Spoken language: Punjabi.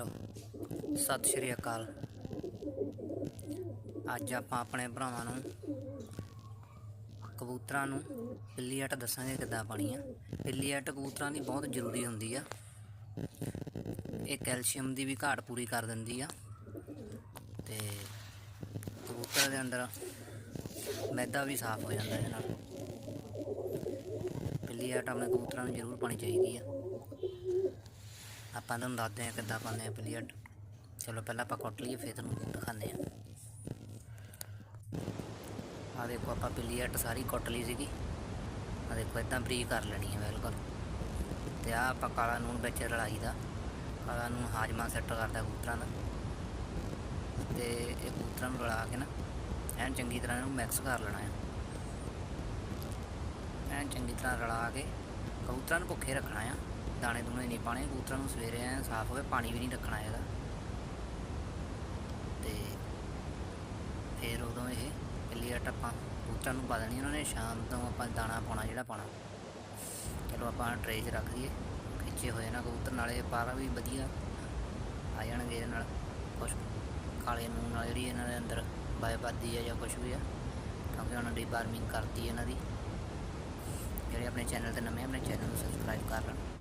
ਚਲੋ, ਸਤਿ ਸ਼੍ਰੀ ਅਕਾਲ। ਅੱਜ ਆਪਾਂ ਆਪਣੇ ਭਰਾਵਾਂ ਨੂੰ, ਕਬੂਤਰਾਂ ਨੂੰ ਪਿੱਲੀ ਹਟ ਦੱਸਾਂਗੇ ਕਿੱਦਾਂ ਪਾਣੀ ਆ। ਪਿੱਲੀ ਹਟ ਕਬੂਤਰਾਂ ਦੀ ਬਹੁਤ ਜ਼ਰੂਰੀ ਹੁੰਦੀ ਆ। ਇਹ ਕੈਲਸ਼ੀਅਮ ਦੀ ਵੀ ਘਾਟ ਪੂਰੀ ਕਰ ਦਿੰਦੀ ਆ। ਤੇ ਕਬੂਤਰ ਦੇ ਅੰਦਰ ਮੈਦਾ ਵੀ ਸਾਫ਼ ਹੋ ਜਾਂਦਾ ਇਹਦੇ ਨਾਲ। ਪਿੱਲੀ ਹਟ ਆਪਣੇ ਕਬੂਤਰਾਂ ਨੂੰ ਜ਼ਰੂਰ ਪਾਣੀ ਚਾਹੀਦੀ ਆ। ਆਪਾਂ ਤੁਹਾਨੂੰ ਦੱਸਦੇ ਹਾਂ ਕਿੱਦਾਂ ਪਾਉਂਦੇ ਆ ਪਿੱਲੀ ਚਲੋ ਪਹਿਲਾਂ ਆਪਾਂ ਕੁੱਟ ਲਈਏ, ਫਿਰ ਤੁਹਾਨੂੰ ਦਿਖਾਉਂਦੇ ਆ ਆ ਦੇਖੋ ਆਪਾਂ ਪਿੱਲੀ ਸਾਰੀ ਕੁੱਟ ਲਈ ਸੀਗੀ। ਆ ਦੇਖੋ, ਇਦਾਂ ਬਰੀਕ ਕਰ ਲੈਣੀ ਹੈ ਬਿਲਕੁਲ। ਤੇ ਆ ਆਪਾਂ ਕਾਲਾ ਨੂਣ ਵਿੱਚ ਰਲਾਈ ਦਾ। ਕਾਲਾ ਨੂਣ ਹਾਜਮਾ ਸੈੱਟ ਕਰਦਾ ਕਬੂਤਰਾਂ ਦਾ। ਤੇ ਇਹ ਕਬੂਤਰਾਂ ਨੂੰ ਰਲਾ ਕੇ ਨਾ, ਐਨ ਚੰਗੀ ਤਰ੍ਹਾਂ ਇਹਨੂੰ ਮਿਕਸ ਕਰ ਲੈਣਾ ਹੈ। ਐਨ ਚੰਗੀ ਤਰ੍ਹਾਂ ਰਲਾ ਕੇ ਕਬੂਤਰਾਂ ਨੂੰ ਭੁੱਖੇ ਰੱਖਣਾ ਆ ਦਾਣੇ ਦੂਣੇ ਨਹੀਂ ਪਾਣੇ ਕਬੂਤਰਾਂ ਨੂੰ ਸਵੇਰੇ ਐਨ ਸਾਫ਼ ਹੋਵੇ ਪਾਣੀ ਵੀ ਨਹੀਂ ਰੱਖਣਾ ਹੈਗਾ। ਤੇ ਫਿਰ ਉਦੋਂ ਇਹ ਪਿੱਲੀ ਹਟ ਆਪਾਂ ਕਬੂਤਰਾਂ ਨੂੰ ਪਾ ਦੇਣੀ, ਉਹਨਾਂ ਨੇ ਸ਼ਾਮ ਤੋਂ ਆਪਾਂ ਦਾਣਾ ਪਾਉਣਾ ਜਿਹੜਾ ਪਾਉਣਾ। ਚਲੋ ਆਪਾਂ ਟਰੇ 'ਚ ਰੱਖ ਦਈਏ, ਖਿੱਚੇ ਹੋਏ ਨਾ ਕਬੂਤਰ, ਨਾਲੇ ਪਾਰਾ ਵੀ ਵਧੀਆ ਆ ਜਾਣਗੇ ਇਹਦੇ ਨਾਲ। ਕੁਛ ਕਾਲੇ ਨੂਨ ਨਾਲ ਜਿਹੜੀ ਇਹਨਾਂ ਦੇ ਅੰਦਰ ਬਾਇਓਬਾਦੀ ਆ ਜਾਂ ਕੁਛ ਵੀ ਆ, ਕਿਉਂਕਿ ਉਹਨਾਂ ਦੀ ਵਾਰਮਿੰਗ ਕਰਤੀ ਇਹਨਾਂ ਦੀ। ਜਿਹੜੇ ਆਪਣੇ ਚੈਨਲ ਤੇ ਨਵੇਂ ਆਪਣੇ ਚੈਨਲ ਨੂੰ ਸਬਸਕ੍ਰਾਈਬ ਕਰ ਲੈਣ।